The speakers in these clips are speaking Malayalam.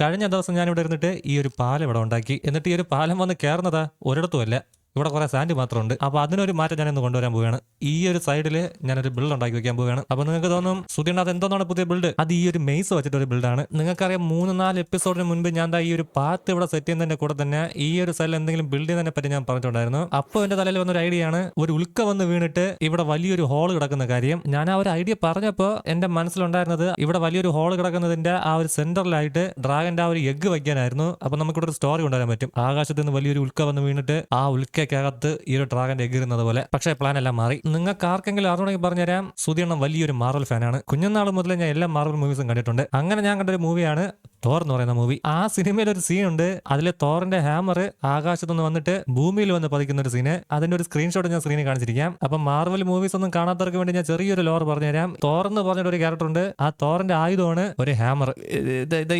കഴിഞ്ഞ ദിവസം ഞാൻ ഇവിടെ ഇരുന്നിട്ട് ഈ ഒരു പാലം ഇവിടെ ഉണ്ടാക്കി. എന്നിട്ട് ഈ ഒരു പാലം വന്ന് കയറുന്നതാ ഒരിടത്തുമല്ല ഇവിടെ കുറെ സാൻഡ് മാത്രമുണ്ട്. അപ്പൊ അതിനൊരു മാറ്റം ഞാൻ കൊണ്ടുവരാൻ പോവുകയാണ്. ഈ ഒരു സൈഡിൽ ഞാനൊരു ബിൽഡ് ഉണ്ടാക്കി വെക്കാൻ പോവുകയാണ്. അപ്പൊ നിങ്ങൾക്ക് തോന്നും അത് എന്തോന്നാണ് പുതിയ ബിൽഡ് അത് ഈ ഒരു മെയ്സ് വെച്ചിട്ട് ഒരു ബിൽഡാണ് നിങ്ങൾക്കറിയാം മൂന്ന് നാല് എപ്പിസോഡിന് മുൻപ് ഞാൻ ഈ ഒരു പാത്ത് ഇവിടെ സെറ്റ് ചെയ്യുന്നതിന്റെ കൂടെ തന്നെ ഈ ഒരു സൈഡിൽ എന്തെങ്കിലും ബിൽഡ് ചെയ്യുന്നതിനെ പറ്റി ഞാൻ പറഞ്ഞിട്ടുണ്ടായിരുന്നു. അപ്പോൾ എന്റെ തലയിൽ വന്നൊരു ഐഡിയ ആണ് ഒരു ഉൽക്ക വന്ന് വീണിട്ട് ഇവിടെ വലിയൊരു ഹോൾ കിടക്കുന്ന കാര്യം. ഞാൻ ആ ഒരു ഐഡിയ പറഞ്ഞപ്പോൾ എന്റെ മനസ്സിലുണ്ടായിരുന്നത് ഇവിടെ വലിയൊരു ഹോൾ കിടക്കുന്നതിന്റെ ആ ഒരു സെന്ററിലായിട്ട് ഡ്രാഗന്റെ ആ ഒരു എഗ് വയ്ക്കാനായിരുന്നു. അപ്പൊ നമുക്കിവിടെ ഒരു സ്റ്റോറി കൊണ്ടുവരാൻ പറ്റും. ആകാശത്ത് നിന്ന് വലിയൊരു ഉൽക്ക വന്ന് വീണിട്ട് ആ ഉൽക്കയ്ക്കകത്ത് ഈ ഒരു ഡ്രാഗന്റെ എഗ് ഇരുന്നത് പോലെ. പക്ഷെ പ്ലാൻ എല്ലാം മാറി. നിങ്ങൾക്ക് ആർക്കെങ്കിലും അറിയണമെങ്കിൽ പറഞ്ഞുതരാം. സുധീർണം വലിയൊരു മാർവൽ ഫാനാണ് കുഞ്ഞുനാൾ മുതൽ ഞാൻ എല്ലാ മാർവൽ മൂവീസും കണ്ടിട്ടുണ്ട്. അങ്ങനെ ഞാൻ കണ്ടൊരു മൂവിയാണ് തോർ എന്ന് പറയുന്ന മൂവി ആ സിനിമയിൽ ഒരു സീൻ ഉണ്ട്. അതിലെ തോറിന്റെ ഹാമർ ആകാശത്തു നിന്ന് വന്നിട്ട് ഭൂമിയിൽ വന്ന് പതിക്കുന്ന ഒരു സീന് അതിന്റെ ഒരു സ്ക്രീൻഷോട്ട് ഞാൻ സ്ക്രീനിൽ കാണിച്ചിരിക്കാം. അപ്പൊ മാർവൽ മൂവീസ് ഒന്നും കാണാത്തവർക്ക് വേണ്ടി ഞാൻ ചെറിയൊരു ലോർ പറഞ്ഞുതരാം. തോർ എന്ന് പറഞ്ഞിട്ട് ഒരു ക്യാരക്ടർ ഉണ്ട്. ആ തോറിന്റെ ആയുധമാണ് ഒരു ഹാമർ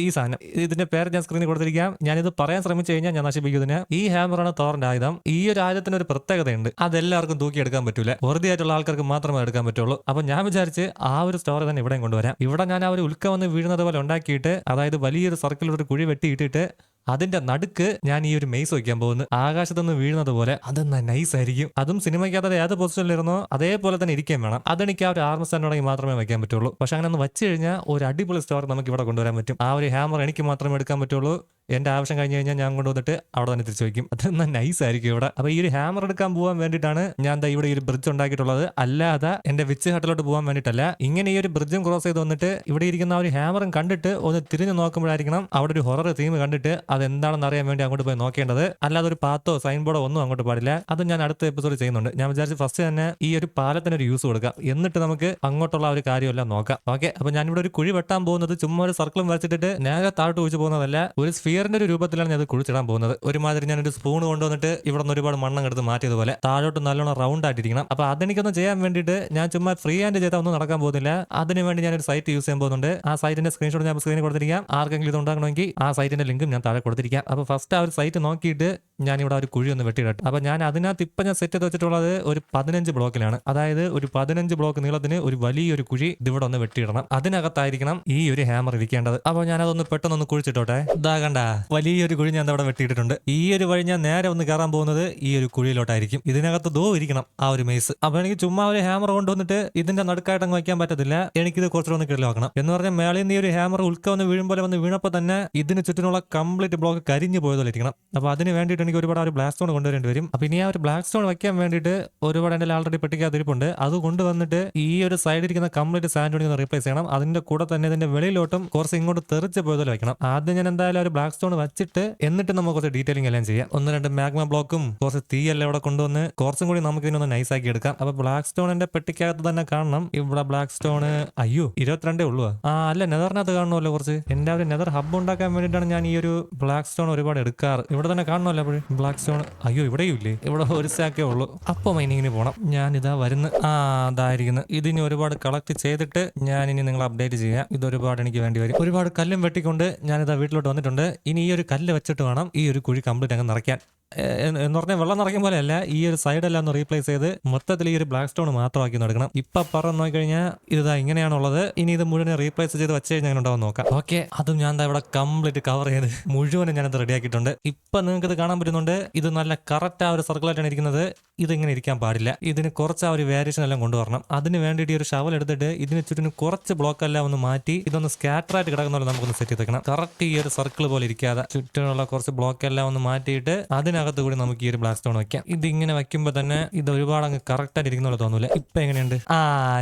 ഈ സാധനം. ഇതിന്റെ പേര് ഞാൻ സ്ക്രീനിൽ കൊടുത്തിരിക്കാം. ഞാൻ ഇത് പറയാൻ ശ്രമിച്ചു കഴിഞ്ഞാൽ ഞാൻ നശിപ്പിക്കുന്നതിന് ഈ ഹാമറാണ് തോറിന്റെ ആയുധം. ഈ ഒരു ആയുധത്തിന് ഒരു പ്രത്യേകതയുണ്ട്. അതെല്ലാവർക്കും തൂക്കിയെടുക്കാൻ പറ്റൂല. വെറുതെ ആയിട്ടുള്ള ആൾക്കാർക്ക് മാത്രമേ എടുക്കാൻ പറ്റുള്ളൂ. അപ്പൊ ഞാൻ വിചാരിച്ച് ആ ഒരു സ്റ്റോറി തന്നെ ഇവിടെയും കൊണ്ടുവരാം. ഇവിടെ ഞാൻ ആ ഒരു ഉൽക്ക വന്ന് വീഴുന്നത് പോലെ ഉണ്ടാക്കിയിട്ട് അതായത് വലിയൊരു സർക്കിളിൽ ഒരു കുഴി വെട്ടിയിട്ടിട്ട് അതിന്റെ നടുക്ക് ഞാൻ ഈ ഒരു മെയ്സ് വയ്ക്കാൻ പോകുന്നു. ആകാശത്തുനിന്ന് വീഴുന്നത് പോലെ അത് നൈസ് ആയിരിക്കും. അതും സിനിമയ്ക്കകത്ത് ഏത് പൊസിഷനിലിരുന്നോ അതേപോലെ തന്നെ ഇരിക്കാൻ വേണം. അതെനിക്ക് ആ ഒരു ആർമ സ്റ്റാൻഡ് ഉണ്ടെങ്കിൽ മാത്രമേ വയ്ക്കാൻ പറ്റുള്ളൂ. പക്ഷെ അങ്ങനെ ഒന്ന് വെച്ച് കഴിഞ്ഞാൽ ഒരു അടിപൊളി സ്റ്റോർ നമുക്ക് ഇവിടെ കൊണ്ടുവരാൻ പറ്റും. ആ ഒരു ഹാമർ എനിക്ക് മാത്രമേ എടുക്കാൻ പറ്റുള്ളൂ. എന്റെ ആവശ്യം കഴിഞ്ഞ് കഴിഞ്ഞാൽ ഞാൻ കൊണ്ടുവന്നിട്ട് അവിടെ തന്നെ തിരിച്ചു വയ്ക്കും. അത് നൈസ് ആയിരിക്കും ഇവിടെ. അപ്പോൾ ഈ ഒരു ഹാമർ എടുക്കാൻ പോകാൻ വേണ്ടിയിട്ടാണ് ഞാൻ ഇവിടെ ഈ ഒരു ബ്രിഡ്ജ് ഉണ്ടാക്കിയിട്ടുള്ളത്. അല്ലാതെ എന്റെ വിച്ച് ഹട്ടിലോട്ട് പോകാൻ വേണ്ടിയിട്ടല്ല. ഇങ്ങനെ ഈ ഒരു ബ്രിഡ്ജും ക്രോസ് ചെയ്ത് വന്നിട്ട് ഇവിടെ ഇരിക്കുന്ന ആ ഒരു ഹാമറും കണ്ടിട്ട് ഒന്ന് തിരിഞ്ഞു നോക്കുമ്പോഴായിരിക്കണം അവിടെ ഒരു ഹൊറർ തീം കണ്ടിട്ട് അത് എന്താണെന്ന് അറിയാൻ വേണ്ടി അങ്ങോട്ട് പോയി നോക്കേണ്ടത്. അല്ലാതെ ഒരു പാത്തോ സൈൻ ബോർഡോ ഒന്നും അങ്ങോട്ട് പാടില്ല. അത് ഞാൻ അടുത്ത എപ്പിസോഡ് ചെയ്യുന്നുണ്ട്. ഞാൻ വിചാരിച്ചു ഫസ്റ്റ് തന്നെ ഈ ഒരു പാലത്തിന് ഒരു യൂസ് കൊടുക്കാം. എന്നിട്ട് നമുക്ക് അങ്ങോട്ടുള്ള ഒരു കാര്യമെല്ലാം നോക്കാം. ഓക്കെ അപ്പോൾ ഞാനിവിടെ ഒരു കുഴി വെട്ടാൻ പോകുന്നത് ചുമ്മാ ഒരു സർക്കിളും വരച്ചിട്ട് നേരെ താഴോട്ട് ഒഴിച്ചു പോകുന്നതല്ല. ഒരു സ്ഫിയറിന്റെ ഒരു രൂപത്തിലാണ് ഞാൻ അത് കുഴിച്ചിടാൻ പോകുന്നത്. ഒരുമാതിരി ഞാൻ ഒരു സ്പൂൺ കൊണ്ടുവന്നിട്ട് ഇവിടെ നിന്ന് ഒരുപാട് മണ്ണം എടുത്ത് മാറ്റിയതുപോലെ താഴോട്ട് നല്ലോണം റൗണ്ട് ആയിട്ടിരിക്കണം. അപ്പൊ അതെനിക്കൊന്നും ചെയ്യാൻ വേണ്ടിയിട്ട് ഞാൻ ചുമ്മാ ഫ്രീ ഹാൻഡ് ചെയ്താൽ ഒന്നും നടക്കാൻ പോകുന്നില്ല. അതിന് വേണ്ടി ഞാൻ ഒരു സൈറ്റ് യൂസ് ചെയ്യാൻ പോകുന്നുണ്ട്. ആ സൈറ്റിന്റെ സ്ക്രീൻഷോട്ട് ഞാൻ സ്ക്രീനിൽ കൊടുത്തിരിക്കാം. ആർക്കെങ്കിലും ഇത് ഉണ്ടാകണമെങ്കിൽ ആ സൈറ്റിന്റെ ലിങ്കും ഞാൻ താഴെ കൊടുത്തിരിക്കാം. അപ്പൊ ഫസ്റ്റ് ആ ഒരു സൈറ്റ് നോക്കിയിട്ട് ഞാൻ ഇവിടെ ഒരു കുഴി ഒന്ന് വെട്ടിയിടട്ടെ. അപ്പൊ ഞാൻ അതിനകത്ത് ഇപ്പൊ ഞാൻ സെറ്റ് വെച്ചിട്ടുള്ളത് ഒരു പതിനഞ്ച് ബ്ലോക്കിലാണ് അതായത് ഒരു പതിനഞ്ച് ബ്ലോക്ക് നീളത്തിന് ഒരു വലിയൊരു കുഴി ഇതിവിടെ ഒന്ന് വെട്ടിയിടണം. അതിനകത്തായിരിക്കണം ഈ ഒരു ഹാമർ ഇരിക്കേണ്ടത്. അപ്പൊ ഞാൻ അതൊന്ന് പെട്ടെന്ന് ഒന്ന് കുഴിച്ചിട്ടോട്ടെ. ഇതാ കണ്ട. വലിയൊരു കുഴി ഞാൻ അവിടെ വെട്ടിയിട്ടിട്ടുണ്ട്. ഈ ഒരു വഴി ഞാൻ നേരെ ഒന്ന് കയറാൻ പോകുന്നത് ഈ ഒരു കുഴിയിലോട്ടായിരിക്കും. ഇതിനകത്ത് ദോ ഇരിക്കണം ആ ഒരു മേസ് അപ്പൊ എനിക്ക് ചുമ്മാ ഒരു ഹാമർ കൊണ്ടുവന്നിട്ട് ഇതിന്റെ നടുക്കായിട്ട് അങ്ങ് വയ്ക്കാൻ പറ്റത്തില്ല. എനിക്കിത് കുറച്ചൊന്ന് ഒന്ന് കിടലാക്കണം എന്ന് പറഞ്ഞാൽ മേളിൽ നിന്ന് ഈ ഒരു ഹാമർ ഉൾക്ക വന്ന് പോലെ വന്ന് വീണപ്പോൾ തന്നെ ഇതിന് ചുറ്റിനുള്ള കംപ്ലീറ്റ് ബ്ലോക്ക് കരിഞ്ഞു പോയതുപോലെ ഇരിക്കണം. അപ്പൊ അതിന് വേണ്ടിയിട്ട് എനിക്ക് ഒരുപാട് ഒരു ബ്ലാക്ക് സ്റ്റോൺ കൊണ്ടുവരേണ്ടി വരും. അപ്പൊ ഇനി ആ ഒരു ബ്ലാക്ക് സ്റ്റോൺ വയ്ക്കാൻ വേണ്ടിയിട്ട് ഒരുപാട് എന്റെ ആൾറെഡി പെട്ടിക്കാതിരിപ്പുണ്ട് അത് കൊണ്ടുവന്നിട്ട് ഈ ഒരു സൈഡിൽ ഇരിക്കുന്ന കംപ്ലീറ്റ് സാൻഡ് റീപ്ലേസ് ചെയ്യണം. അതിന്റെ കൂടെ തന്നെ ഇതിന്റെ വെളിയിലോട്ടും കുറച്ച് ഇങ്ങോട്ട് തെറിച്ച് പോയതുപോലെ വെക്കണം. ആദ്യം ഞാൻ എന്തായാലും ഒരു ബ്ലാക്ക് സ്റ്റോൺ വെച്ചിട്ട് എന്നിട്ട് നമുക്ക് കുറച്ച് ഡീറ്റെയിലിംഗ് എല്ലാം ചെയ്യാം. ഒന്ന് രണ്ട് മാഗ്മ ബ്ലോക്കും കുറച്ച് തീ തീയെല്ലാം ഇവിടെ കൊണ്ടുവന്ന് കുറച്ചും കൂടി നമുക്ക് ഇതിനൊന്ന് നൈസ് ആക്കി എടുക്കാം. അപ്പൊ ബ്ലാക്ക് സ്റ്റോണിന്റെ പെട്ടിക്കകത്ത് തന്നെ കാണണം. ഇവിടെ ബ്ലാക്ക് സ്റ്റോണ് അയ്യോ ഇരുപത്തിരണ്ടേ ഉള്ളൂ ആ. അല്ല നെതറിനകത്ത് കാണണമല്ലോ കുറച്ച്. എന്റെ ഒരു നെതർ ഹബ്ബ് ഉണ്ടാക്കാൻ വേണ്ടിയിട്ടാണ് ഞാൻ ഈ ഒരു ബ്ലാക്ക് സ്റ്റോൺ ഒരുപാട് എടുക്കാറ്. ഇവിടെ തന്നെ കാണണമല്ലോ അപ്പോഴും. ബ്ലാക്ക് സ്റ്റോൺ അയ്യോ ഇവിടെയും ഇല്ലേ? ഇവിടെ ഒരു സാക്കേ ഉള്ളൂ. അപ്പൊ മൈനിങ്ങിന് പോണം. ഞാൻ ഇതാ വരുന്ന. ആ അതായിരിക്കുന്നു. ഇതിനി ഒരുപാട് കളക്ട് ചെയ്തിട്ട് ഞാൻ ഇനി നിങ്ങൾ അപ്ഡേറ്റ് ചെയ്യാം. ഇത് ഒരുപാട് എനിക്ക് വേണ്ടി വരും. ഒരുപാട് കല്ലും വെട്ടിക്കൊണ്ട് ഞാനിതാ വീട്ടിലോട്ട് വന്നിട്ടുണ്ട്. ഇനി ഈ ഒരു കല്ല് വെച്ചിട്ട് വേണം ഈ ഒരു കുഴി കംപ്ലീറ്റ് അങ്ങ് നിറയ്ക്കാൻ. എന്ന് പറഞ്ഞാൽ വെള്ളം നിറയ്ക്കും പോലെയല്ല. ഈ ഒരു സൈഡെല്ലാം ഒന്ന് റീപ്ലേസ് ചെയ്ത് മൊത്തത്തിൽ ഈ ഒരു ബ്ലാക്ക് സ്റ്റോൺ മാത്രമാക്കി എടുക്കണം. ഇപ്പൊ പറഞ്ഞു നോക്കിക്കഴിഞ്ഞാൽ ഇതാ ഇങ്ങനെയാണുള്ളത്. ഇനി ഇത് മുഴുവൻ റീപ്ലേസ് ചെയ്ത് വെച്ച് കഴിഞ്ഞാൽ ഉണ്ടാവും നോക്കാം. ഓക്കെ അതും ഞാൻ ഇവിടെ കംപ്ലീറ്റ് കവർ ചെയ്ത് മുഴുവനും ഞാനത് റെഡിയാക്കിയിട്ടുണ്ട്. ഇപ്പൊ നിങ്ങൾക്ക് ഇത് കാണാൻ പറ്റുന്നുണ്ട്. ഇത് നല്ല കറക്റ്റ് ആ ഒരു സർക്കിളായിട്ടാണ് ഇരിക്കുന്നത്. ഇത് ഇങ്ങനെ ഇരിക്കാൻ പാടില്ല. ഇതിന് കുറച്ച് ആ ഒരു വേരിയേഷൻ എല്ലാം കൊണ്ടുവരണം. അതിന് വേണ്ടിയിട്ട് ഈ ഒരു ഷവൽ എടുത്തിട്ട് ഇതിന് ചുറ്റിനും കുറച്ച് ബ്ലോക്ക് എല്ലാം ഒന്ന് മാറ്റി ഇതൊന്ന് സ്കാറ്റർ ആയിട്ട് കിടക്കുന്ന പോലെ നമുക്കൊന്ന് സെറ്റ് ചെയ്ത് വെക്കണം. കറക്റ്റ് ഈ ഒരു സർക്കിൾ പോലെ ഇരിക്കാതെ ചുറ്റിനുള്ള കുറച്ച് ബ്ലോക്ക് എല്ലാം ഒന്ന് മാറ്റിയിട്ട് അതിനകത്ത് കൂടി നമുക്ക് ഈ ഒരു ബ്ലാക്ക് സ്റ്റോൺ വെക്കാം. ഇത് ഇങ്ങനെ വെക്കുമ്പോൾ തന്നെ ഇത് ഒരുപാട് അങ്ങ് കറക്റ്റ് ആയിട്ട് ഇരിക്കുന്നുള്ള പോലെ തോന്നൂല ഇപ്പൊ എങ്ങനെയുണ്ട്? ആ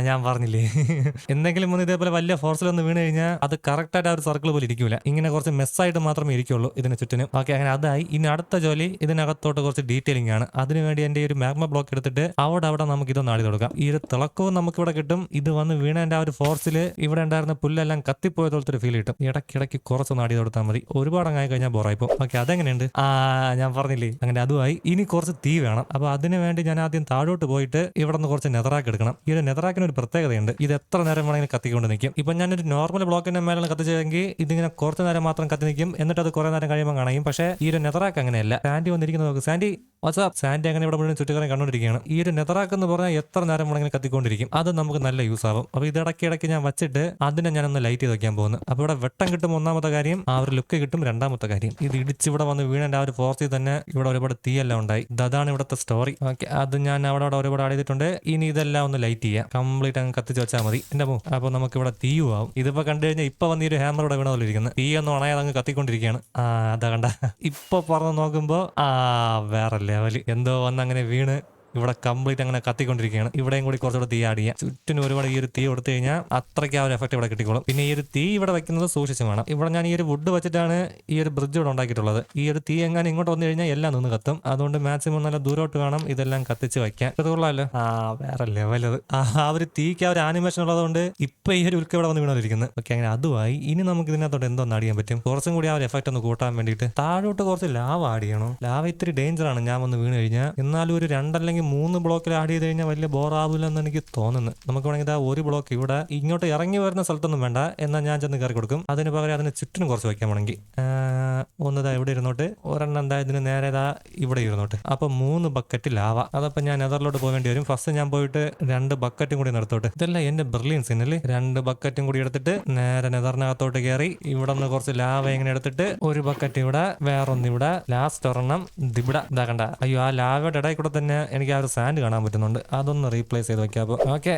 ഞാൻ പറഞ്ഞില്ലേ. എന്തെങ്കിലും ഒന്ന് ഇതേപോലെ വലിയ ഫോഴ്സിൽ ഒന്ന് വീണ് കഴിഞ്ഞാൽ അത് കറക്റ്റ് ആയിട്ട് ആ ഒരു സർക്കിൾ പോലെ ഇരിക്കൂല. ഇങ്ങനെ കുറച്ച് മെസ്സായിട്ട് മാത്രമേ ഇരിക്കുള്ളൂ ഇതിന് ചുറ്റിനും. ബാക്കി അങ്ങനെ അതായി. ഇനി അടുത്ത ജോലി ഇതിനകത്തോട്ട് കുറച്ച് ഡീറ്റെയിലിംഗ് ആണ്. അതിനുവേണ്ടി എന്റെ ഒരു മാഗ്മ ബ്ലോക്ക് എടുത്തിട്ട് അവിടെ അവിടെ നമുക്ക് ഇതൊന്ന് ആടി കൊടുക്കാം ഈ ഒരു തിളക്കവും നമുക്ക് ഇവിടെ കിട്ടും. ഇത് വന്ന് വീണേന്റെ ആ ഒരു ഫോഴ്സിൽ ഇവിടെ ഉണ്ടായിരുന്ന പുല്ലെല്ലാം കത്തിപ്പോയത് പോലത്തെ ഒരു ഫീൽ കിട്ടും. ഇടയ്ക്കിടയ്ക്ക് കുറച്ച് നാടി കൊടുത്താൽ മതി. ഒരുപാട് അങ്ങായി കഴിഞ്ഞാൽ ബോറായിപ്പോ ഓക്കെ അതെങ്ങനെയുണ്ട്? ആ ഞാൻ പറഞ്ഞില്ലേ. അങ്ങനെ അതുമായി ഇനി കുറച്ച് തീ വേണം. അപ്പൊ അതിന് വേണ്ടി ഞാൻ ആദ്യം താഴോട്ട് പോയിട്ട് ഇവിടെ നിന്ന് കുറച്ച് നെതറാക്ക് എടുക്കണം. ഈ ഒരു നെതറാക്കിന് ഒരു പ്രത്യേകതയുണ്ട്. ഇത് എത്ര നേരം വേണമെങ്കിലും കത്തിക്കൊണ്ട് നിൽക്കും. ഇപ്പൊ ഞാനൊരു നോർമൽ ബ്ലോക്കിന്റെ മേലാണ് കത്തിച്ചതെങ്കിൽ ഇതിങ്ങനെ കുറച്ച് നേരം മാത്രം കത്തി നിൽക്കും. എന്നിട്ട് അത് കുറെ നേരം കഴിയുമ്പോൾ കാണയും പക്ഷേ ഈ ഒരു നെതറാക്ക് അങ്ങനെയല്ല. സാൻഡി വന്നിരിക്കുന്നത് നോക്ക്. സാൻഡി വാട്സാപ്പ് സാൻഡി അങ്ങനെ ഇവിടെ മുഴുവൻ ചുറ്റുകാരൻ കണ്ടുകൊണ്ടിരിക്കുകയാണ്. ഈ ഒരു നെതറാക്ക് എന്ന് പറഞ്ഞാൽ എത്ര നേരം വേണമെങ്കിലും കത്തിക്കൊണ്ടിരിക്കും. അത് നമുക്ക് നല്ല യൂസ് ആവും. അപ്പോൾ ഇത് ഞാൻ വെച്ചിട്ട് അതിനെ ഞാൻ ഒന്ന് ലൈറ്റ് ചെയ്ത് വെക്കാൻ പോകുന്നു. അപ്പോൾ ഇവിടെ വെട്ടം കിട്ടും ഒന്നാമത്തെ കാര്യം ആ ഒരു ലുക്ക് കിട്ടും രണ്ടാമത്തെ കാര്യം. ഇത് ഇടിച്ച് ഇവിടെ വന്ന് വീണന്റെ ആ ഒരു ഫോർസിൽ തന്നെ ഇവിടെ ഒരുപാട് തീയെല്ലാം ഉണ്ടായി. അതാണ് ഇവിടുത്തെ സ്റ്റോറി ഓക്കെ അത് ഞാൻ അവിടെ അവിടെ ഒരുപാട് ആടിയിട്ടുണ്ട്. ഇനി ഇതെല്ലാം ഒന്ന് ലൈറ്റ് ചെയ്യാം. കംപ്ലീറ്റ് അങ്ങ് കത്തിച്ച് വെച്ചാൽ മതി. എന്റെ മോ അപ്പോൾ നമുക്ക് ഇവിടെ തീയും ആവും ഇതിപ്പോ കണ്ടു കഴിഞ്ഞാൽ ഇപ്പോൾ വന്ന് ഈ ഒരു ഹാമർ ഇവിടെ വീണ പോലെ ഇരിക്കുന്നത് തീ ഒന്ന് ഉണയാതെ അങ്ങ് കത്തിക്കൊണ്ടിരിക്കുകയാണ്. ആ അതാ കണ്ട. ഇപ്പൊ പറഞ്ഞു നോക്കുമ്പോ ആ വേറെ എന്തോ വന്ന് അങ്ങനെ വീണ് ഇവിടെ കംപ്ലീറ്റ് അങ്ങനെ കത്തിക്കൊണ്ടിരിക്കുകയാണ്. ഇവിടെയും കൂടി കുറച്ചുകൂടെ തീ ആഡ് ചെയ്യാം. ചുറ്റിനും ഒരുപാട് ഈ ഒരു തീ കൊടുത്തു കഴിഞ്ഞാൽ അത്രയ്ക്ക് ആ ഒരു എഫക്ട് ഇവിടെ കിട്ടിക്കോളും. പിന്നെ ഈ ഒരു തീ ഇവിടെ വെക്കുന്നത് സൂക്ഷിച്ച് വേണം. ഇവിടെ ഞാൻ ഈ ഒരു വുഡ് വെച്ചിട്ടാണ് ഈ ഒരു ബ്രിഡ്ജ് ഇവിടെ ഉണ്ടാക്കിയിട്ടുള്ളത്. ഈ ഒരു തീ എങ്ങനെ ഇങ്ങോട്ട് വന്നു കഴിഞ്ഞാൽ എല്ലാം നിന്ന് കത്തും. അതുകൊണ്ട് മാക്സിമം നല്ല ദൂരോട്ട് വേണം ഇതെല്ലാം കത്തിച്ച് വയ്ക്കാൻ ഇത് കൊള്ളാമല്ലോ ആ വേറെ ലെവലത് ആ ഒരു തീക്ക് ആ ഒരു ആനിമേഷൻ ഉള്ളതുകൊണ്ട് ഇപ്പൊ ഈ ഒരു ഉൽക്ക ഇവിടെ വന്ന് വീണോണ്ടിരിക്കുന്നത് ഓക്കെ അങ്ങനെ അതുമായി ഇനി നമുക്ക് ഇതിനകത്തോട്ട് എന്തോ ആഡ് ചെയ്യാൻ പറ്റും? കുറച്ചും കൂടി ആ ഒരു എഫക്റ്റ് ഒന്ന് കൂട്ടാൻ വേണ്ടിയിട്ട് താഴോട്ട് കുറച്ച് ലാവ ആഡ് ചെയ്യണം. ലാവ ഇത്തിരി ഡേഞ്ചർ ആണ്. ഞാൻ വന്ന് വീണ് കഴിഞ്ഞാൽ. എന്നാലും ഒരു രണ്ടല്ലെങ്കിൽ മൂന്ന് ബ്ലോക്കിൽ ആഡ് ചെയ്ത് കഴിഞ്ഞാൽ വലിയ ബോറാവില്ലെന്ന് എനിക്ക് തോന്നുന്നു. നമുക്ക് വേണമെങ്കിൽ ആ ഒരു ബ്ലോക്ക് ഇവിടെ ഇങ്ങോട്ട് ഇറങ്ങി വരുന്ന സ്ഥലത്തൊന്നും വേണ്ട. എന്നാൽ ഞാൻ ചെന്ന് കയറി കൊടുക്കും. അതിന് പകരം അതിന് ചുറ്റിനും കുറച്ച് വയ്ക്കാൻ വേണമെങ്കിൽ. ഒന്നതാ ഇവിടെ ഇരുന്നോട്ട്. ഒരെണ്ണം എന്താ ഇതിന് നേരെ ഇതാ ഇവിടെ ഇരുന്നോട്ട്. അപ്പൊ മൂന്ന് ബക്കറ്റ് ലാവ അതപ്പോ ഞാൻ നെതറിലോട്ട് പോകേണ്ടി വരും. ഫസ്റ്റ് ഞാൻ പോയിട്ട് രണ്ട് ബക്കറ്റും കൂടി നിർത്തോട്ട് ഇതല്ല എന്റെ ബ്രില്യൻ ഇന്നല്ലേ രണ്ട് ബക്കറ്റും കൂടി എടുത്തിട്ട് നേരെ നെതറിനകത്തോട്ട് കയറി ഇവിടെ നിന്ന് കുറച്ച് ലാവ ഇങ്ങനെ എടുത്തിട്ട് ഒരു ബക്കറ്റ് ഇവിടെ വേറൊന്ന് ഇവിടെ ലാസ്റ്റ് ഒരെണ്ണം ദിബിട ഇതാക്കണ്ട കണ്ട. അയ്യോ ആ ലാവയുടെ ഇടയിൽ കൂടെ തന്നെ എനിക്ക് ആ ഒരു സാൻഡ് കാണാൻ പറ്റുന്നുണ്ട്. അതൊന്ന് റീപ്ലേസ് ചെയ്ത് വെക്കാം അപ്പൊ. ഓക്കെ.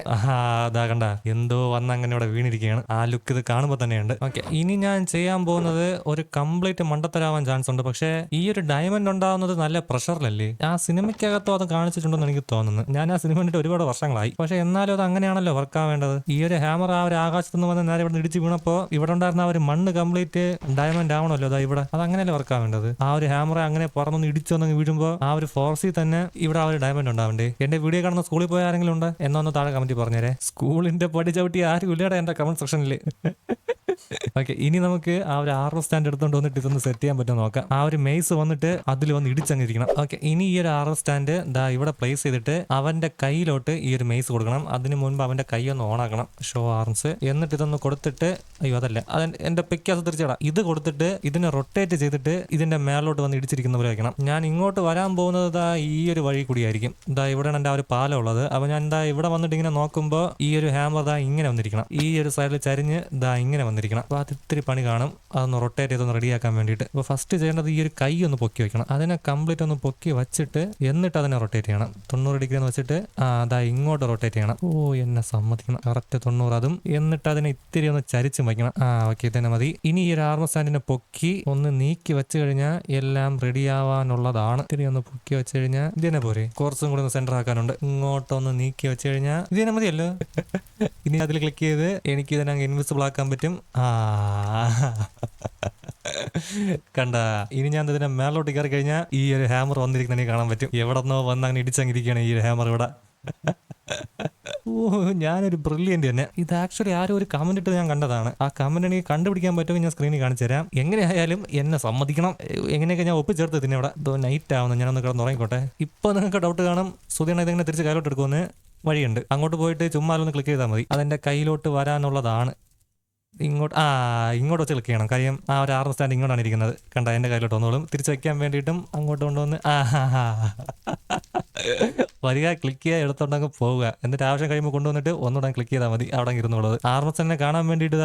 അതാ കണ്ട. എന്തോ വന്ന് അങ്ങനെ ഇവിടെ വീണിരിക്കുകയാണ്. ആ ലുക്ക് ഇത് കാണുമ്പോൾ തന്നെയുണ്ട്. ഓക്കെ. ഇനി ഞാൻ ചെയ്യാൻ പോകുന്നത് ഒരു കംപ്ലീറ്റ് മണ്ടത്തരാവാൻ ചാൻസ് ഉണ്ട്. പക്ഷേ ഈ ഒരു ഡയമണ്ട് ഉണ്ടാവുന്നത് നല്ല പ്രഷറിലല്ലേ? ആ സിനിമയ്ക്കകത്തോ അത് കാണിച്ചിട്ടുണ്ടെന്ന് എനിക്ക് തോന്നുന്നു. ഞാൻ ആ സിനിമ കണ്ടിട്ട് ഒരുപാട് വർഷങ്ങളായി. പക്ഷെ എന്നാലും അത് അങ്ങനെയാണല്ലോ വർക്ക് ആവേണ്ടത്. ഈ ഒരു ഹാമർ ആ ഒരു ആകാശത്ത് നിന്ന് വന്ന് നേരെ ഇവിടെ ഇടിച്ച് വീണപ്പോ ഇവിടെ ഉണ്ടായിരുന്ന ആ ഒരു മണ്ണ് കംപ്ലീറ്റ് ഡയമണ്ട് ആവണമല്ലോ അതാ ഇവിടെ. അത് അങ്ങനെയല്ലേ വർക്ക് ആവേണ്ടത്? ആ ഒരു ഹാമർ അങ്ങനെ പുറത്തുനിന്ന് ഇടിച്ചു വന്ന് വീഴുമ്പോൾ ആ ഒരു ഫോർസിൽ തന്നെ ഇവിടെ ആ ഒരു ഡയമണ്ട് ഉണ്ടാവണ്ടേ? എന്റെ വീഡിയോ കാണുന്ന സ്കൂളിൽ പോയ ആരെങ്കിലും ഉണ്ട്? എന്നൊന്ന് താഴെ കമന്റ് പറഞ്ഞേരെ സ്കൂളിന്റെ പടി ചവിട്ടി ആരും ഇല്ലടാ എന്റെ കമന്റ് സെക്ഷനിൽ ഓക്കെ ഇനി നമുക്ക് ആ ഒരു ആറ് സ്റ്റാൻഡ് എടുത്തോണ്ട് വന്നിട്ട് ഇതൊന്ന് സെറ്റ് ചെയ്യാൻ പറ്റുമോ നോക്കാം. ആ ഒരു മെയ്സ് വന്നിട്ട് അതിൽ വന്ന് ഇടിച്ചങ്ങിരിക്കണം ഓക്കെ ഇനി ഈ ഒരു ആറ് സ്റ്റാൻഡ് ദാ ഇവിടെ പ്ലേസ് ചെയ്തിട്ട് അവന്റെ കയ്യിലോട്ട് ഈ ഒരു മെയ്സ് കൊടുക്കണം. അതിന് മുൻപ് അവന്റെ കൈ ഒന്ന് ഓണാക്കണം ഷോ ആർമ്സ് എന്നിട്ട് ഇതൊന്ന് കൊടുത്തിട്ട് അയ്യോ അതല്ല. അത് എന്റെ പെക്കാസ് തിരിച്ചടാ. ഇത് കൊടുത്തിട്ട് ഇതിനെ റൊട്ടേറ്റ് ചെയ്തിട്ട് ഇതിന്റെ മേലോട്ട് വന്ന് ഇടിച്ചിരിക്കുന്ന പോലെ വയ്ക്കണം. ഞാൻ ഇങ്ങോട്ട് വരാൻ പോകുന്നത് ദാ ഈ ഒരു വഴി കൂടിയായിരിക്കും ദാ ഇവിടെയാണ് എന്റെ ആ ഒരു പാലം ഉള്ളത്. അപ്പൊ ഞാൻ ദാ ഇവിടെ വന്നിട്ട് ഇങ്ങനെ നോക്കുമ്പോൾ ഈ ഒരു ഹാമർ ദാ ഇങ്ങനെ വന്നിരിക്കണം. ഈ ഒരു സൈഡിൽ ചരിഞ്ഞ് ദാ ഇങ്ങനെ വന്നിരിക്കണം. അപ്പൊ അത് ഇത്തിരി പണി കാണും. അതൊന്ന് റൊട്ടേറ്റ് ചെയ്തൊന്ന് റെഡിയാക്കാൻ വേണ്ടിയിട്ട്. അപ്പോൾ ഫസ്റ്റ് ചെയ്യേണ്ടത് ഈ ഒരു കൈ ഒന്ന് പൊക്കി വെക്കണം. അതിനെ കംപ്ലീറ്റ് ഒന്ന് പൊക്കി വെച്ചിട്ട് എന്നിട്ട് അതിനെ റൊട്ടേറ്റ് ചെയ്യണം. തൊണ്ണൂറ് ഡിഗ്രി എന്ന് വെച്ചിട്ട് ആ അതാ ഇങ്ങോട്ട് റൊട്ടേറ്റ് ചെയ്യണം. ഓ എന്നെ സമ്മതിക്കണം. കറക്റ്റ് തൊണ്ണൂറ് അതും. എന്നിട്ട് അതിനെ ഇത്തിരി ഒന്ന് ചരിച്ച് വയ്ക്കണം. ആ ഓക്കെ തന്നെ മതി. ഇനി ഈ ഒരു ആർമ സ്റ്റാൻഡിനെ പൊക്കി ഒന്ന് നീക്കി വെച്ച് കഴിഞ്ഞാൽ എല്ലാം റെഡി ആവാനുള്ളതാണ്. ഇത്തിരി ഒന്ന് പൊക്കി വെച്ച് കഴിഞ്ഞാൽ ഇതിനെ പോരെ. കുറച്ചും കൂടി ഒന്ന് സെന്റർ ആക്കാനുണ്ട്. ഇങ്ങോട്ടൊന്ന് നീക്കി വെച്ച് കഴിഞ്ഞാൽ ഇതിനെ മതിയല്ലോ. ഇനി അതിൽ ക്ലിക്ക് ചെയ്ത് എനിക്ക് ഇതിനെ ഇൻവിസിബിൾ ആക്കാൻ പറ്റും. ആ കണ്ട ഇനി ഞാൻ ഇതിനെ മേലോട്ട് കയറി കഴിഞ്ഞാൽ ഈ ഒരു ഹാമർ വന്നിരിക്കുന്ന കാണാൻ പറ്റും. എവിടെ നിന്നോ വന്ന് അങ്ങനെ ഇടിച്ചങ്ങിരിക്കുകയാണ് ഈ ഒരു ഹാമർ ഇവിടെ. ഓ ഞാനൊരു ബ്രില്യന്റ് തന്നെ. ഇത് ആക്ച്വലി ആരും ഒരു കമന്റ് ഇട്ട് ഞാൻ കണ്ടതാണ്. ആ കമന്റ് എനിക്ക് കണ്ടുപിടിക്കാൻ പറ്റുമെങ്കിൽ ഞാൻ സ്ക്രീനിൽ കാണിച്ചു തരാം. എങ്ങനെയായാലും എന്നെ സമ്മതിക്കണം. എങ്ങനെയൊക്കെ ഞാൻ ഒപ്പിച്ചേർത്ത് ഇതിനെ ഇവിടെ. ഇതോ നൈറ്റ് ആവുന്നു. ഞാനൊന്ന് കിടന്ന് ഉറങ്ങിക്കോട്ടെ. ഇപ്പൊ നിങ്ങൾക്ക് ഡൗട്ട് കാണും. സുധീണ ഇതെങ്ങനെ തിരിച്ച് കയ്യിലോട്ട് എടുക്കുമെന്ന് വഴിയുണ്ട്. അങ്ങോട്ട് പോയിട്ട് ചുമ്മാലൊന്ന് ക്ലിക്ക് ചെയ്താൽ മതി. അതെന്റെ കയ്യിലോട്ട് വരാനുള്ളതാണ്. ഇങ്ങോട്ട് ആ ഇങ്ങോട്ട് വെച്ച് ക്ലിക്ക് ചെയ്യണം. കാര്യം ആ ഒരു ആറ് സ്റ്റാൻഡ് ഇങ്ങോട്ടാണ് ഇരിക്കുന്നത്. കണ്ട എന്റെ കയ്യിലോട്ട് വന്നോളും. തിരിച്ചു വെക്കാൻ വേണ്ടിയിട്ടും അങ്ങോട്ട് കൊണ്ടുവന്ന് ആ വരിക ക്ലിക്ക് ചെയ്യുക എടുത്തോണ്ടങ്ങ് പോവുക. എന്നിട്ട് ആവശ്യം കഴിയുമ്പോൾ കൊണ്ടുവന്നിട്ട് ഒന്നുകൂടെ ക്ലിക്ക് ചെയ്താൽ മതി. അവിടെ ഇരുന്നുള്ളത് ആർമ സ്റ്റാൻഡിനെ കാണാൻ വേണ്ടിയിട്ട്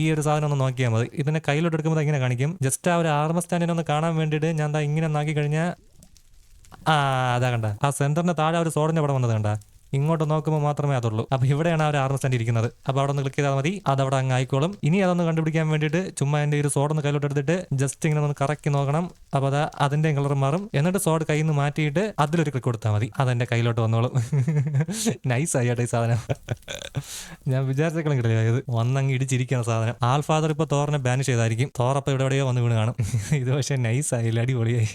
ഈ ഒരു സാധനം ഒന്ന് നോക്കിയാൽ മതി. ഇതിനെ കയ്യിലോട്ട് എടുക്കുമ്പോൾ ഇങ്ങനെ കാണിക്കും. ജസ്റ്റ് ആ ഒരു ആർമ സ്റ്റാൻഡിനെ ഒന്ന് കാണാൻ വേണ്ടിയിട്ട് ഞാൻ ഇങ്ങനെ നോക്കി കഴിഞ്ഞാൽ ആ അതാ കണ്ട. ആ സെന്ററിന് താഴെ ഒരു സോഡിന്റെ പടം വന്നത് കണ്ട. ഇങ്ങോട്ട് നോക്കുമ്പോൾ മാത്രമേ അതുള്ളൂ. അപ്പൊ ഇവിടെയാണ് ആ ഒരു സെന്റ് ഇരിക്കുന്നത്. അപ്പൊ അവിടെ ഒന്ന് ക്ലിക്ക് ചെയ്താൽ മതി. അത് അവിടെ അങ്ങ് ആയിക്കോളും. ഇനി അതൊന്ന് കണ്ടുപിടിക്കാൻ വേണ്ടിയിട്ട് ചുമ്മാ എന്റെ ഒരു സോഡ് ഒന്ന് കയ്യിലോട്ട് എടുത്തിട്ട് ജസ്റ്റ് ഇങ്ങനെ ഒന്ന് കറക്കി നോക്കണം. അപ്പൊ അത് അതിന്റെ കളർ മാറും. എന്നിട്ട് സോഡ് കയ്യിൽ നിന്ന് മാറ്റിയിട്ട് അതിലൊരു ക്ലിക്ക് കൊടുത്താൽ മതി. അതെന്റെ കയ്യിലോട്ട് വന്നോളും. നൈസ് ആയിട്ടെ ഈ സാധനം. ഞാൻ വിചാരിച്ചേക്കണം കിട്ടില്ല ഇത്? വന്നങ്ങ് ഇടിച്ചിരിക്കുന്ന സാധനം. ആൽഫാദർ ഇപ്പൊ തോറിനെ ബാനിഷ് ചെയ്തായിരിക്കും. തോറപ്പം ഇവിടെ എവിടെയോ വന്ന് വീണ് കാണും. ഇത് പക്ഷേ നൈസ് ആയില്ല? അടിപൊളിയായി.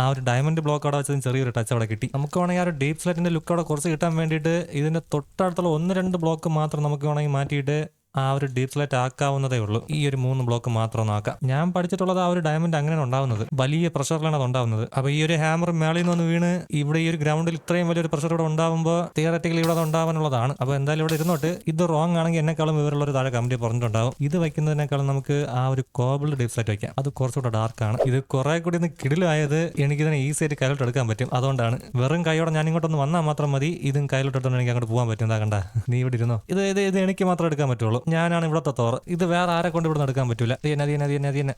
ആ ഒരു ഡയമണ്ട് ബ്ലോക്ക് അവിടെ വെച്ചതിന് ചെറിയൊരു ടച്ച് അവിടെ കിട്ടി. നമുക്ക് വേണമെങ്കിൽ ആ ഒരു ഡീപ് സ്ലൈറ്റിന്റെ ലുക്ക് അവിടെ കുറച്ച് കിട്ടാൻ വേണ്ടിയിട്ട് ഇതിന്റെ തൊട്ടടുത്തുള്ള ഒന്ന് രണ്ട് ബ്ലോക്ക് മാത്രം നമുക്ക് വേണമെങ്കിൽ മാറ്റിയിട്ട് ആ ഒരു ഡീപ് സ്ലേറ്റ് ആക്കാവുന്നതേ ഉള്ളൂ. ഈ ഒരു മൂന്ന് ബ്ലോക്ക് മാത്രം ഒന്ന് ആക്കാം. ഞാൻ പഠിച്ചിട്ടുള്ളത് ആ ഒരു ഡയമണ്ട് അങ്ങനെയാണ് ഉണ്ടാവുന്നത്. വലിയ പ്രഷറിലാണ് അത് ഉണ്ടാവുന്നത്. അപ്പൊ ഈ ഒരു ഹാമർ മേളിൽ നിന്ന് വീണ് ഇവിടെ ഈ ഒരു ഗ്രൗണ്ടിൽ ഇത്രയും വലിയൊരു പ്രഷർ ഇവിടെ ഉണ്ടാവുമ്പോൾ തിയററ്റിക്കലി ഇവിടെ അത് ഉണ്ടാവാനുള്ളതാണ്. അപ്പൊ എന്തായാലും ഇവിടെ ഇരുന്നോട്ട്. ഇത് റോങ് ആണെങ്കിൽ എന്നെക്കാളും വിവരമുള്ള ഒരു താഴെ കമന്റ് പറഞ്ഞിട്ടുണ്ടാവും. ഇത് വയ്ക്കുന്നതിനേക്കാളും നമുക്ക് ആ ഒരു കോബിൾ ഡീപ് സ്ലേറ്റ് വയ്ക്കാം. അത് കുറച്ചുകൂടെ ആണ്. ഇത് കുറെ കൂടി ഒന്ന് കിടിലായത് എനിക്കിതിനെ ഈസി ആയിട്ട് കയ്യിലോട്ട് എടുക്കാൻ പറ്റും. അതുകൊണ്ടാണ് വെറും കൈയോടെ ഞാൻ ഇങ്ങോട്ടൊന്ന് വന്നാൽ മാത്രം മതി. ഇതും കയ്യിലോട്ട് എടുത്തോണ്ട് എനിക്ക് അങ്ങോട്ട് പോകാൻ പറ്റും. എന്താ കണ്ട. നീ ഇവിടെ ഇരുന്നോ? ഇത് ഇത് ഇത് എനിക്ക് മാത്രം എടുക്കാൻ പറ്റുള്ളൂ. ഞാനാണ് ഇവിടത്തെ തോറ് ഇത് വേറെ ആരെ കൊണ്ട് ഇവിടെ എടുക്കാൻ പറ്റൂല?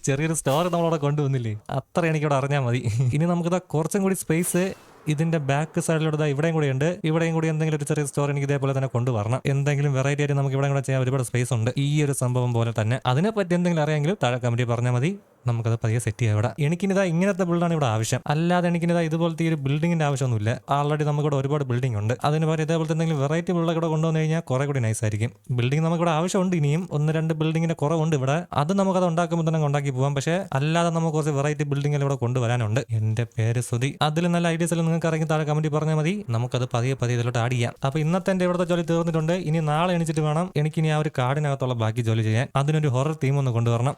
ചെറിയൊരു സ്റ്റോർ നമ്മളവിടെ കൊണ്ടുവന്നില്ലേ? അത്ര എനിക്കിവിടെ അറിഞ്ഞാൽ മതി. ഇനി നമുക്കിതാ കുറച്ചും കൂടി സ്പേസ് ഇതിന്റെ ബാക്ക് സൈഡിലൂടെ ഇവിടെയും കൂടി ഉണ്ട്. ഇവിടെയും കൂടി എന്തെങ്കിലും ഒരു ചെറിയ സ്റ്റോർ എനിക്ക് ഇതേപോലെ തന്നെ കൊണ്ടുവരണം. എന്തെങ്കിലും വെറൈറ്റി ആയിട്ട് നമുക്ക് ഇവിടെ കൂടെ ചെയ്യാൻ ഒരുപാട് സ്പേസ് ഉണ്ട്. ഈ ഒരു സംഭവം പോലെ തന്നെ. അതിനെപ്പറ്റി എന്തെങ്കിലും അറിയാമെങ്കിൽ താഴെ കമന്റ് പറഞ്ഞാൽ മതി. നമുക്കത് പതിയെ സെറ്റ് ചെയ്യാം. ഇവിടെ എനിക്കിനിതാ ഇങ്ങനത്തെ ബിൽഡാണ് ഇവിടെ ആവശ്യം. അല്ലാതെ എനിക്കിനിതാ ഇതുപോലത്തെ ഒരു ബിൽഡിങ്ങിന്റെ ആവശ്യമൊന്നുമില്ല. ആൾറെഡി നമുക്കിവിടെ ഒരുപാട് ബിൽഡിംഗ് ഉണ്ട്. അതിന് പകരം ഇതേപോലത്തെ എന്തെങ്കിലും വെറൈറ്റി ബിൽഡൊക്കെ ഇവിടെ കൊണ്ടുവന്നു കഴിഞ്ഞാൽ കുറെ കൂടി നൈസ് ആയിരിക്കും. ബിൽഡിംഗ് നമുക്കിവിടെ ആവശ്യമുണ്ട് ഇനിയും. ഒന്ന് രണ്ട് ബിൽഡിങ്ങിന്റെ കുറവുണ്ട് ഇവിടെ. അത് നമുക്കത് ഉണ്ടാക്കുമ്പോൾ തന്നെ ഉണ്ടാക്കി പോകാം പക്ഷേ അല്ലാതെ നമുക്ക് കുറച്ച് വെറൈറ്റി ബിൽഡിംഗ് ഇവിടെ കൊണ്ടുവരാനുണ്ട്. എന്റെ പേര് സുതി അതിൽ നല്ല ഐഡിയസ് എല്ലാം നിങ്ങൾക്ക് ഇറങ്ങി താഴെ കമന്റ് പറഞ്ഞാൽ മതി. നമുക്കത് പതിയെ പതിയെ ഇതിലോട്ട് ആഡ് ചെയ്യാം. അപ്പൊ ഇന്നത്തെ എന്റെ ഇവിടുത്തെ ജോലി തീർന്നിട്ടുണ്ട്. ഇനി നാളെ എണിച്ചിട്ട് വേണം എനിക്ക് ഇനി ആ ഒരു കാടിനകത്തുള്ള ബാക്കി ജോലി ചെയ്യാൻ. അതിനൊരു ഹൊറർ തീം ഒന്ന് കൊണ്ടുവരണം.